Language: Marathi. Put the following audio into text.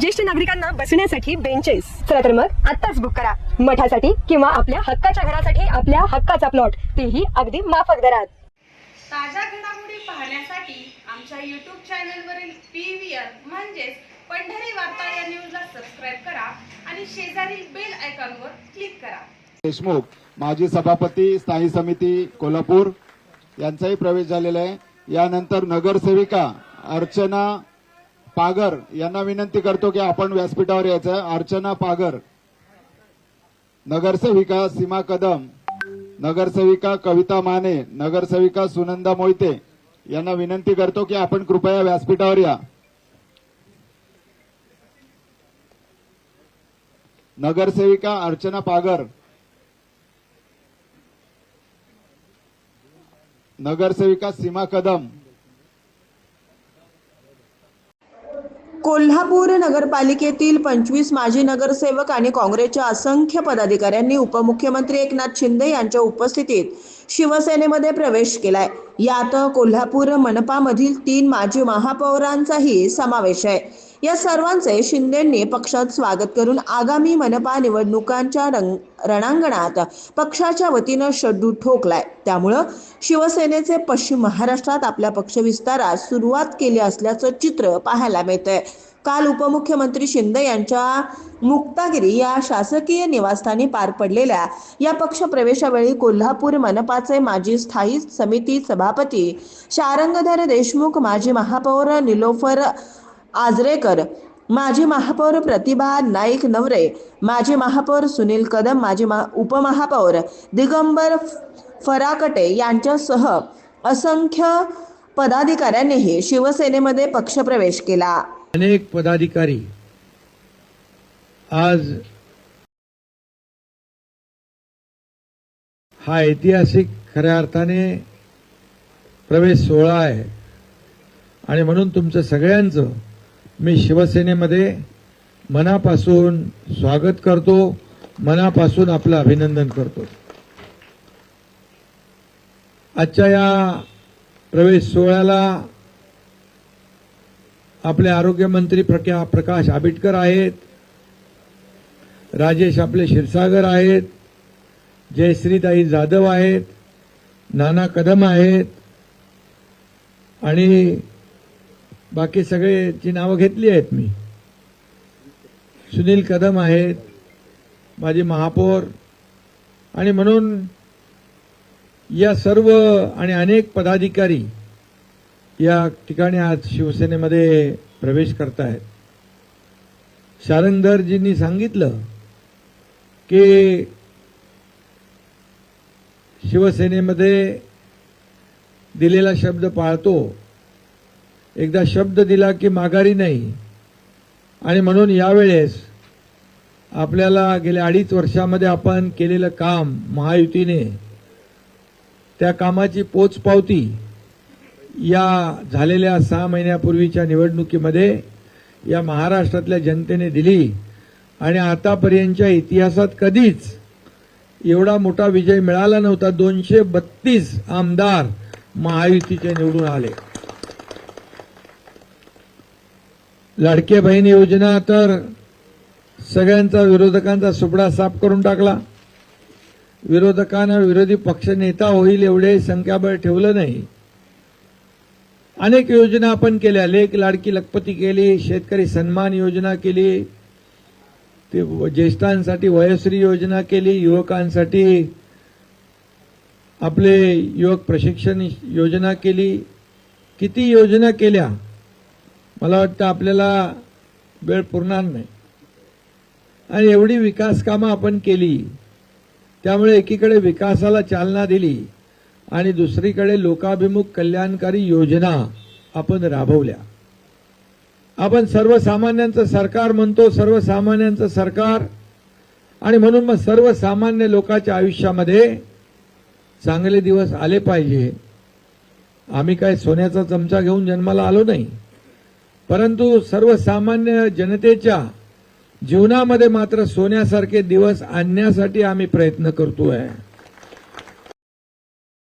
ज्येष्ठ नागरिकांना बसण्यासाठी बेंचेस चला तर मग आत्ताच बुक करा. मठासाठी किंवा आपल्या हक्काच्या घरासाठी आपल्या हक्काचा प्लॉट तेही अगदी माफक दरात. ताज्या घडामोडी पाहण्यासाठी आमच्या यूट्यूब चॅनलवरील पी व्ही आर म्हणजेच पंढरी वार्ता या न्यूजला सबस्क्राईब करा आणि शेजारील बेल आयकॉनवर क्लिक करा. देशमुख माजी सभापती स्थायी समिती कोल्हापूर यांचाही प्रवेश झालेला आहे. यानंतर नगरसेविका अर्चना पागर यांना विनंती करतो की आपण व्यासपीठावर यायचं अर्चना पागर नगरसेविका सीमा कदम नगरसेविका कविता माने नगरसेविका सुनंदा मोहिते यांना विनंती करतो की आपण कृपया व्यासपीठावर या. नगरसेविका अर्चना पागर नगरसेविका सीमा कदम कोल्हापूर नगरपालिकेतील पंचवीस माजी नगरसेवक आणि काँग्रेसच्या असंख्य पदाधिकाऱ्यांनी उपमुख्यमंत्री एकनाथ शिंदे यांच्या उपस्थितीत शिवसेनेमध्ये प्रवेश केलाय. यात कोल्हापूर मनपामधील तीन माजी महापौरांचाही समावेश आहे. या सर्वांचे शिंदेंनी पक्षात स्वागत करून आगामी मनपा निवडणुकांच्या रंग रणांगणात पक्षाच्या वतीनं शड्डू ठोकलाय. त्यामुळं शिवसेनेचे पश्चिम महाराष्ट्रात आपल्या पक्षविस्तारास सुरुवात केली असल्याचं चित्र पाहायला मिळतंय. काल उपमुख्यमंत्री शिंदे यांच्या मुक्तागिरी या शासकीय निवासस्थानी पार पडलेल्या या पक्ष प्रवेशावेळी कोल्हापूर मनपाचे माजी स्थायी समिती सभापती शारंगधर देशमुख माजी महापौर निलोफर आजरेकर माजी महापौर प्रतिभा नाईक नवरे माजी महापौर सुनील कदम माजी महा उपमहापौर दिगंबर फराकटे यांच्यासह असंख्य पदाधिकाऱ्यांनीही शिवसेनेमध्ये पक्षप्रवेश केला. अनेक पदाधिकारी आज हा ऐतिहासिक खऱ्या अर्थाने प्रवेश सोहळा आहे. आणि म्हणून तुमचं सगळ्यांचं मी शिवसेनेमध्ये मनापासून स्वागत करतो मनापासून आपलं अभिनंदन करतो. आजच्या या प्रवेश सोहळ्याला आपले आरोग्यमंत्री प्रका प्रकाश आंबेडकर आहेत राजेश आपले क्षीरसागर आहेत जयश्रीताई जाधव आहेत नाना कदम आहेत आणि बाकी सगळेची नावं घेतली आहेत मी. सुनील कदम आहेत माझी महापौर आणि म्हणून या सर्व आणि अनेक पदाधिकारी या ठिकाणी आज शिवसेनेमध्ये प्रवेश करत आहेत शारंगधरजींनी सांगितलं की शिवसेनेमध्ये दिलेला शब्द पाळतो. एकदा शब्द दिला की माघारी नाही. आणि म्हणून यावेळेस आपल्याला गेल्या अडीच वर्षामध्ये आपण केलेलं काम महायुतीने त्या कामाची पोचपावती या झालेल्या सहा महिन्यापूर्वीच्या निवडणुकीमध्ये या महाराष्ट्रातल्या जनतेने दिली. आणि आतापर्यंतच्या इतिहासात कधीच एवढा मोठा विजय मिळाला नव्हता. दोनशे बत्तीस आमदार महायुतीचे निवडून आले. लाडके बहीण योजना तर सगळ्यांचा विरोधकांचा सुपडा साफ करून टाकला. विरोधकांना विरोधी पक्ष नेता होईल एवढे संख्याबळ ठेवलं नाही. अनेक योजना आपण केल्या. लेख लाडकी लखपती केली शेतकरी सन्मान योजना केली ते ज्येष्ठांसाठी वयश्री योजना केली युवकांसाठी आपले युवक प्रशिक्षण योजना केली. किती योजना केल्या? मला वाटतं आपल्याला वेळ पुरणार नाही. आणि एवढी विकास कामं आपण केली त्यामुळे एकीकडे विकासाला चालना दिली आणि दुसरीकडे लोकाभिमुख कल्याणकारी योजना आपण राबवल्या. आपण सर्वसामान्यांचं सरकार म्हणतो सर्वसामान्यांचं सरकार आणि म्हणून मग सर्वसामान्य लोकांच्या आयुष्यामध्ये चांगले दिवस आले पाहिजे. आम्ही काय सोन्याचा चमचा घेऊन जन्माला आलो नाही. परंतु सर्वसामान्य जनतेच्या जीवनामध्ये मात्र सोन्यासारखे दिवस आणण्यासाठी आम्ही प्रयत्न करतो आहे